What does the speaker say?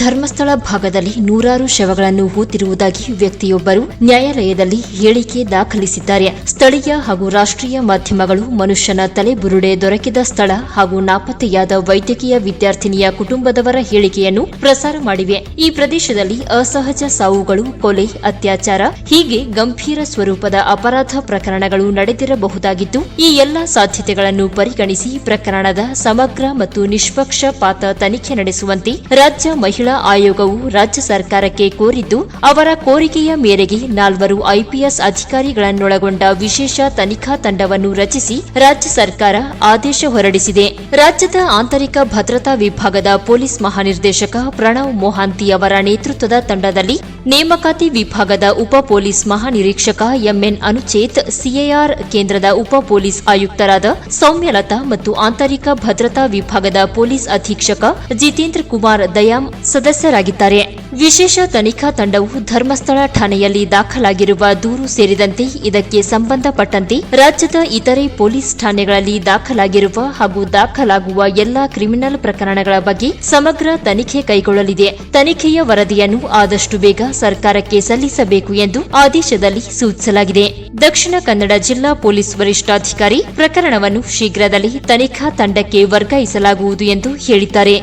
ಧರ್ಮಸ್ಥಳ ಭಾಗದಲ್ಲಿ ನೂರಾರು ಶವಗಳನ್ನು ಹೂತಿರುವುದಾಗಿ ವ್ಯಕ್ತಿಯೊಬ್ಬರು ನ್ಯಾಯಾಲಯದಲ್ಲಿ ಹೇಳಿಕೆ ದಾಖಲಿಸಿದ್ದಾರೆ. ಸ್ಥಳೀಯ ಹಾಗೂ ರಾಷ್ಟ್ರೀಯ ಮಾಧ್ಯಮಗಳು ಮನುಷ್ಯನ ತಲೆಬುರುಡೆ ದೊರಕಿದ ಸ್ಥಳ ಹಾಗೂ ನಾಪತ್ತೆಯಾದ ವೈದ್ಯಕೀಯ ವಿದ್ಯಾರ್ಥಿನಿಯ ಕುಟುಂಬದವರ ಹೇಳಿಕೆಯನ್ನು ಪ್ರಸಾರ ಮಾಡಿವೆ. ಈ ಪ್ರದೇಶದಲ್ಲಿ ಅಸಹಜ ಸಾವುಗಳು, ಕೊಲೆ, ಅತ್ಯಾಚಾರ, ಹೀಗೆ ಗಂಭೀರ ಸ್ವರೂಪದ ಅಪರಾಧ ಪ್ರಕರಣಗಳು ನಡೆದಿರಬಹುದಾಗಿದ್ದು, ಈ ಎಲ್ಲಾ ಸಾಧ್ಯತೆಗಳನ್ನು ಪರಿಗಣಿಸಿ ಪ್ರಕರಣದ ಸಮಗ್ರ ಮತ್ತು ನಿಷ್ಪಕ್ಷಪಾತ ತನಿಖೆ ನಡೆಸುವಂತೆ ರಾಜ್ಯ ಮಹಿಳಾ ಆಯೋಗವು ರಾಜ್ಯ ಸರ್ಕಾರಕ್ಕೆ ಕೋರಿದ್ದು, ಅವರ ಕೋರಿಕೆಯ ಮೇರೆಗೆ ನಾಲ್ವರು ಐಪಿಎಸ್ ಅಧಿಕಾರಿಗಳನ್ನೊಳಗೊಂಡ ವಿಶೇಷ ತನಿಖಾ ತಂಡವನ್ನು ರಚಿಸಿ ರಾಜ್ಯ ಸರ್ಕಾರ ಆದೇಶ ಹೊರಡಿಸಿದೆ. ರಾಜ್ಯದ ಆಂತರಿಕ ಭದ್ರತಾ ವಿಭಾಗದ ಪೊಲೀಸ್ ಮಹಾನಿರ್ದೇಶಕ ಪ್ರಣವ್ ಮೊಹಾಂತಿ ಅವರ ನೇತೃತ್ವದ ತಂಡದಲ್ಲಿ ನೇಮಕಾತಿ ವಿಭಾಗದ ಉಪ ಪೊಲೀಸ್ ಮಹಾನಿರೀಕ್ಷಕ ಎಂಎನ್ ಅನುಚೇತ್, ಸಿಎಆರ್ ಕೇಂದ್ರದ ಉಪ ಪೊಲೀಸ್ ಆಯುಕ್ತರಾದ ಸೌಮ್ಯಲತಾ ಮತ್ತು ಆಂತರಿಕ ಭದ್ರತಾ ವಿಭಾಗದ ಪೊಲೀಸ್ ಅಧೀಕ್ಷಕ ಜಿತೇಂದ್ರ ಕುಮಾರ್ ದಯಾಮ್ ಸದಸ್ಯರಾಗಿದ್ದಾರೆ. ವಿಶೇಷ ತನಿಖಾ ತಂಡವು ಧರ್ಮಸ್ಥಳ ಠಾಣೆಯಲ್ಲಿ ದಾಖಲಾಗಿರುವ ದೂರು ಸೇರಿದಂತೆ ಇದಕ್ಕೆ ಸಂಬಂಧಪಟ್ಟಂತೆ ರಾಜ್ಯದ ಇತರೆ ಪೊಲೀಸ್ ಠಾಣೆಗಳಲ್ಲಿ ದಾಖಲಾಗಿರುವ ಹಾಗೂ ದಾಖಲಾಗುವ ಎಲ್ಲಾ ಕ್ರಿಮಿನಲ್ ಪ್ರಕರಣಗಳ ಬಗ್ಗೆ ಸಮಗ್ರ ತನಿಖೆ ಕೈಗೊಳ್ಳಲಿದೆ. ತನಿಖೆಯ ವರದಿಯನ್ನು ಆದಷ್ಟು ಬೇಗ ಸರ್ಕಾರಕ್ಕೆ ಸಲ್ಲಿಸಬೇಕು ಎಂದು ಆದೇಶದಲ್ಲಿ ಸೂಚಿಸಲಾಗಿದೆ. ದಕ್ಷಿಣ ಕನ್ನಡ ಜಿಲ್ಲಾ ಪೊಲೀಸ್ ವರಿಷ್ಠಾಧಿಕಾರಿ ಪ್ರಕರಣವನ್ನು ಶೀಘ್ರದಲ್ಲೇ ತನಿಖಾ ತಂಡಕ್ಕೆ ವರ್ಗಾಯಿಸಲಾಗುವುದು ಎಂದು ಹೇಳಿದ್ದಾರೆ.